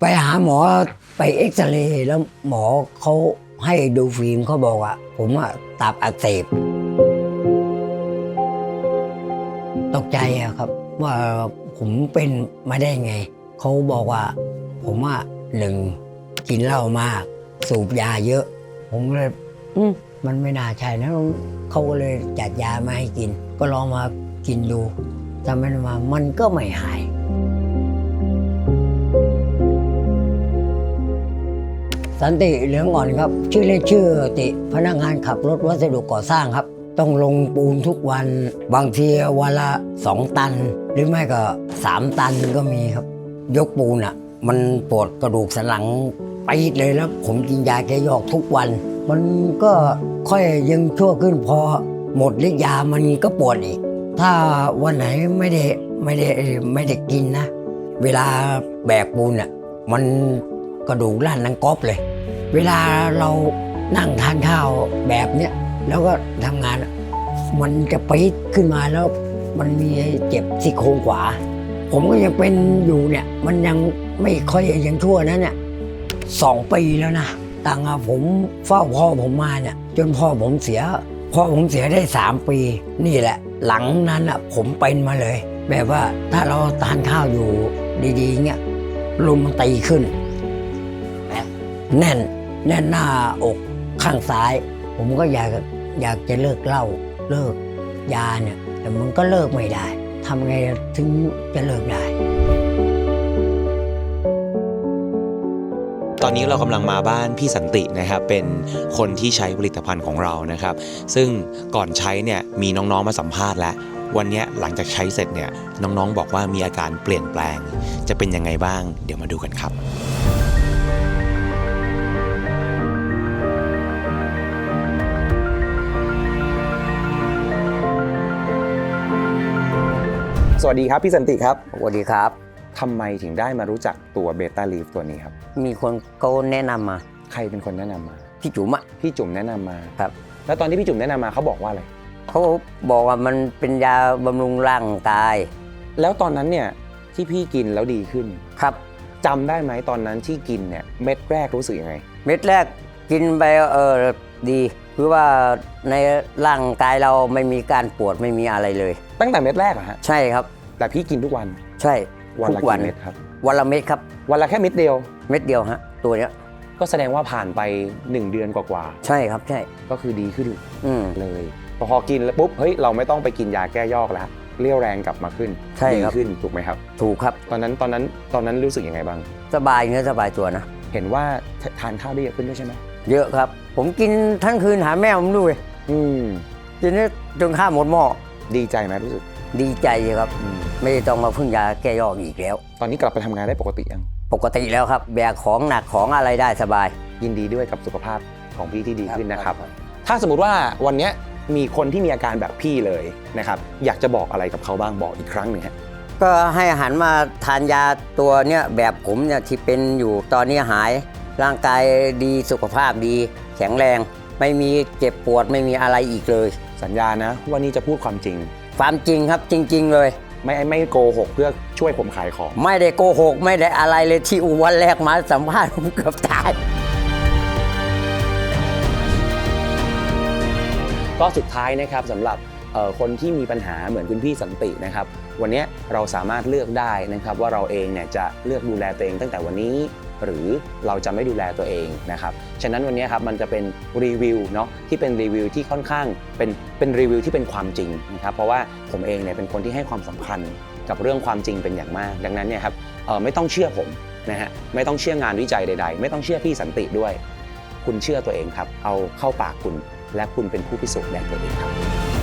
ไปหาหมอไปเอ็กซเรย์แล้วหมอเขาให้ดูฟิล์มเขาบอกว่า ผมอะตับอักเสบ ตกใจอะครับ ว่าผมเป็นมาได้ไง เขาบอกว่า ผมอะหนึ่งกินเหล้ามาก สูบยาเยอะ ผมเลยมมันไม่น่าใช่นะเขาก็เลยจัดยามาให้กิน ก็ลองมากินดูทำไมมามันก็ไม่หาย สันติเหลืองอ่อนครับ ชื่อเล่นชื่อติพนักงานขับรถวัสดุก่อสร้างครับ ต้องลงปูนทุกวัน บางทีวันละสองตัน หรือไม่ก็สามตันก็มีครับ ยกปูนอะ มันปวดกระดูกสันหลังไปเลยแล้ว ผมกินยาแก้ยอกทุกวัน มันก็ค่อยยังชั่วขึ้นพอ หมดฤทธิ์ยามันก็ปวดอีก ถ้าวันไหนไม่ได้ไม่ได้ไม่ได้กินนะ เวลาแบกปูนอะมัน กระดูกลั่นนังก๊อบเลย เวลาเรานั่งทานข้าวแบบเนี้ยแล้วก็ทำงาน มันจะปี๊ดขึ้นมาแล้วมันมีเจ็บซี่โครงขวา ผมก็ยังเป็นอยู่เนี่ย มันยังไม่ค่อยยังชั่วนะเนี่ยสองปีแล้วนะต่างผมเฝ้าพ่อผมมาเนี่ย จนพ่อผมเสียพ่อผมเสียได้สามปี นี่แหละ หลังนั้นอะผมเป็นมาเลย แบบว่าถ้าเราทานข้าวอยู่ดีๆเนี่ยลมมันตีขึ้น แน่นแน่นหน้าอกข้างซ้าย ผมก็อยากอยากจะเลิกเหล้าเลิกยาเนี่ยแต่มันก็เลิกไม่ได้ทำไงถึงจะเลิกได้ ตอนนี้เรากำลังมาบ้านพี่สันตินะครับ เป็นคนที่ใช้ผลิตภัณฑ์ของเรานะครับ ซึ่งก่อนใช้เนี่ยมีน้องๆมาสัมภาษณ์แล้ว วันนี้หลังจากใช้เสร็จเนี่ยน้องๆบอกว่ามีอาการเปลี่ยนแปลง จะเป็นยังไงบ้าง เดี๋ยวมาดูกันครับ สวัสดีครับพี่สันติครับสวัสดีครับทำไมถึงได้มารู้จักตัวเบต้าลีฟตัวนี้ครับ มีคนเขาแนะนำมา ใครเป็นคนแนะนำมา พี่จุ๋มอะพี่จุ๋มแนะนำมาครับ แล้วตอนที่พี่จุ๋มแนะนำมาเขาบอกว่าอะไรเขาบอกว่ามันเป็นยาบำรุงร่างกาย แล้วตอนนั้นเนี่ยที่พี่กินแล้วดีขึ้นครับจำได้ไหมตอนนั้นที่กินเนี่ยเม็ดแรกรู้สึกยังไง เม็ดแรกกินไปเออดี คือว่าในร่างกายเราไม่มีการปวดไม่มีอะไรเลย ตั้งแต่เม็ดแรกเหรอะฮะ ใช่ครับ แต่พี่กินทุกวัน ใช่วันทุละกวักี่เม็ดครับ วันละเม็ดครับ วันละแค่เม็ดเดียว เม็ดเดียวฮะตัวเนี้ยก็แสดงว่าผ่านไป 1 เดือนกว่าใช่ครับใช่ ๆ ก็คือดีขึ้นอืม เลย พอกินแล้วปุ๊บ เฮ้ย เราไม่ต้องไปกินยาแก้ยอกแล้ว เรี่ยวแรงกลับมาขึ้น ใช่ดีครับ ขึ้นถูกไหมครับ ถูกครับตอนนั้นตอนนั้นตอนนั้นรู้สึกยังไงบ้าง สบายเนื้อสบายตัวนะเห็นว่าทานข้าวได้เยอะขึ้นด้วยใช่ไหมเยอะครับ ผมกินทั้งคืนหาแม่ผมด้วยอืม กินนี่จนข้าวหมดหม้อ ดีใจไหมรู้สึก ดีใจครับอืมไม่ต้องมาพึ่งยาแก้ยอกอีกแล้ว ตอนนี้กลับไปทำงานได้ปกติยัง ปกติแล้วครับ แบกของหนักของอะไรได้สบาย ยินดีด้วยกับสุขภาพของพี่ที่ดีขึ้นนะครับครับถ้าสมมติว่าวันเนี้ยมีคนที่มีอาการแบบพี่เลยนะครับอยากจะบอกอะไรกับเขาบ้างบอกอีกครั้งหนึ่งฮะก็ให้อาหารมาทานยาตัวเนี้ยแบบผมเนี่ยที่เป็นอยู่ตอนนี้หาย ร่างกายดีสุขภาพดี แข็งแรง ไม่มีเจ็บปวดไม่มีอะไรอีกเลย สัญญานะว่านี่จะพูดความจริง ความจริงครับจริง ๆ เลย ไม่ไม่โกหกเพื่อช่วยผมขายของ ไม่ได้โกหก ไม่ได้อะไรเลยที่อูวันแรกมาสัมภาษณ์ผมเกือบตาย ก็สุดท้ายนะครับสำหรับเอ่อคนที่มีปัญหาเหมือนคุณพี่สันตินะครับ วันเนี้ยเราสามารถเลือกได้นะครับว่าเราเองเนี่ยจะเลือกดูแลตัวเองตั้งแต่วันนี้ หรือเราจะไม่ดูแลตัวเองนะครับฉะนั้นวันนี้ครับมันจะเป็นรีวิวเนาะที่เป็นรีวิวที่ค่อนข้างเป็นเป็นรีวิวที่เป็นความจริงนะครับเพราะว่าผมเองเนี่ยเป็นคนที่ให้ความสำคัญกับเรื่องความจริงเป็นอย่างมาก ดังนั้นเนี่ยครับไม่ต้องเชื่อผมนะฮะไม่ต้องเชื่องานวิจัยใด ๆ ไม่ต้องเชื่อพี่สันติด้วย คุณเชื่อตัวเองครับ เอาเข้าปากคุณ และคุณเป็นผู้พิสูจน์ได้ตัวเองครับ